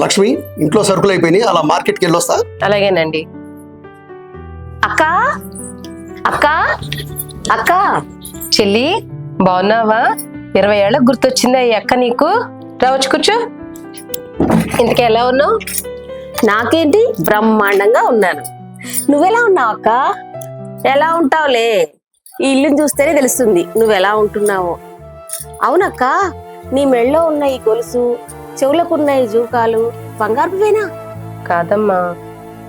లక్ష్మి ఇంట్లో సరుకులు అయిపోయినాయి అలా మార్కెట్కి వెళ్ళొస్తా. అలాగేనండి. అక్క? అక్క? అక్క? చెల్లి బాగున్నావా? ఇరవై ఏళ్ళకి గుర్తొచ్చిందా ఈ అక్క నీకు? రావచ్చు కూర్చో. ఇంతకీ ఎలా ఉన్నావు? నాకేంటి? బ్రహ్మాండంగా ఉన్నాను. నువ్వెలా ఉన్నావు అక్క? ఎలా ఉంటావులే? ఈ ఇల్లుని చూస్తేనే తెలుస్తుంది. నువ్వెలా ఉంటున్నావో. అవునక్క నీ మెళ్ళో ఉన్న ఈ గొలుసు చెవులకున్న ఈ జూకాలు బంగారువేనా కాదమ్మా.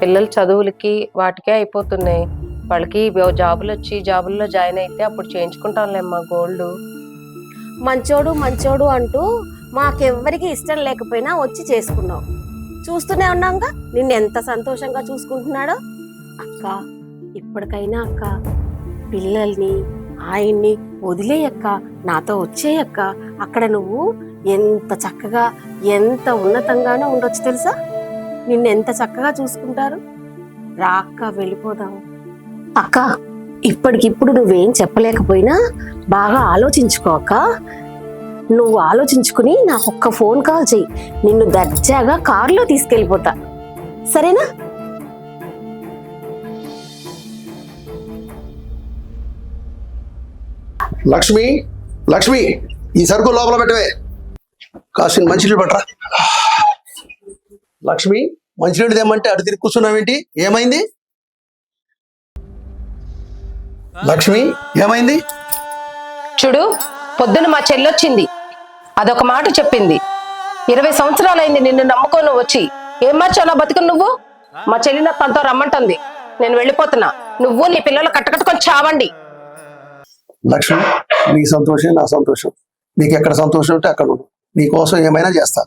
పిల్లల చదువులకి వాటికే అయిపోతున్నాయి. వాళ్ళకి జాబులు వచ్చి జాబుల్లో జాయిన్ అయితే అప్పుడు చేయించుకుంటాంలేమ్మా గోల్డ్. మంచోడు మంచోడు అంటూ మాకెవ్వరికి ఇష్టం లేకపోయినా వచ్చి చేసుకున్నావు. చూస్తూనే ఉన్నాంగా? నిన్ను ఎంత సంతోషంగా చూసుకుంటున్నాడో? అక్క ఇప్పటికైనా అక్క పిల్లల్ని ఆయన్ని వదిలేయక్క నాతో వచ్చేయక్క. అక్కడ నువ్వు ఎంత చక్కగా ఎంత ఉన్నతంగానో ఉండొచ్చు తెలుసా? నిన్ను ఎంత చక్కగా చూసుకుంటారు? రా అక్క వెళ్ళిపోదాం. అక్క ఇప్పటికిప్పుడు నువ్వేం చెప్పలేకపోయినా బాగా ఆలోచించుకో అక్క. నువ్వు ఆలోచించుకుని నాకు ఒక్క ఫోన్ కాల్ చెయ్యి. నిన్ను దర్జాగా కారులో తీసుకెళ్ళిపోతా. సరేనా? లక్ష్మి లక్ష్మి ఈ సరుకు లోపల పెట్టవే. కాసిన మంచినీళ్ళు పట్టరా? లక్ష్మి మంచినీళ్ళు తెమ్మంటే అటు తిరిగి కూర్చున్నావేంటి ఏమైంది? లక్ష్మి ఏమైంది? చూడు పొద్దున మా చెల్లొచ్చింది. అదొక మాట చెప్పింది. ఇరవై సంవత్సరాలైంది నిన్ను నమ్ముకొని వచ్చి. ఏం మార్చావు నా బతుకు నువ్వు? మా చెల్లి నాకు తనతో రమ్మంటుంది. నేను వెళ్ళిపోతున్నా. నువ్వు నీ పిల్లలు కట్టకట్టుకొని చావండి. లక్ష్మి నీ సంతోషం నా సంతోషం. నీకు ఎక్కడ సంతోషం ఉంటే అక్కడ ఉండు. నీ కోసం ఏమైనా చేస్తా.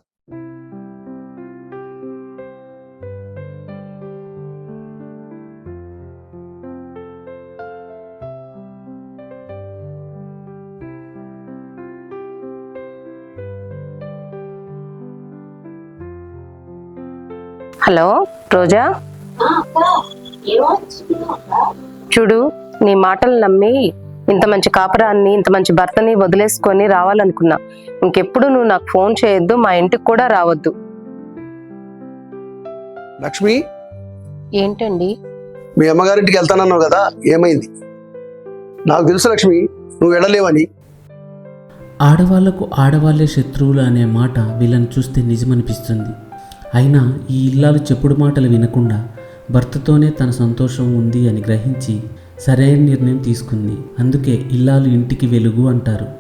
హలో రోజా? చూడు నీ మాటలు నమ్మి ఇంత మంచి కాపురాన్ని ఇంత మంచి భర్తని వదిలేసుకొని రావాలనుకున్నా. ఇంకెప్పుడు నువ్వు నాకు ఫోన్ చేయొద్దు మా ఇంటికి కూడా రావద్దు. లక్ష్మి? ఏంటండి? మీ అమ్మగారింటికి వెళ్తానన్నావు కదా ఏమైంది? నాకు తెలుసు లక్ష్మి నువ్వు వెళ్ళలేవని. ఆడవాళ్ళకు ఆడవాళ్ళే శత్రువులు అనే మాట వీళ్ళని చూస్తే నిజమనిపిస్తుంది. అయినా ఈ ఇల్లాలు చెప్పుడు మాటలు వినకుండా భర్తతోనే తన సంతోషం ఉంది అని గ్రహించి సరైన నిర్ణయం తీసుకుంది. అందుకే ఇల్లాలు ఇంటికి వెలుగు అంటారు.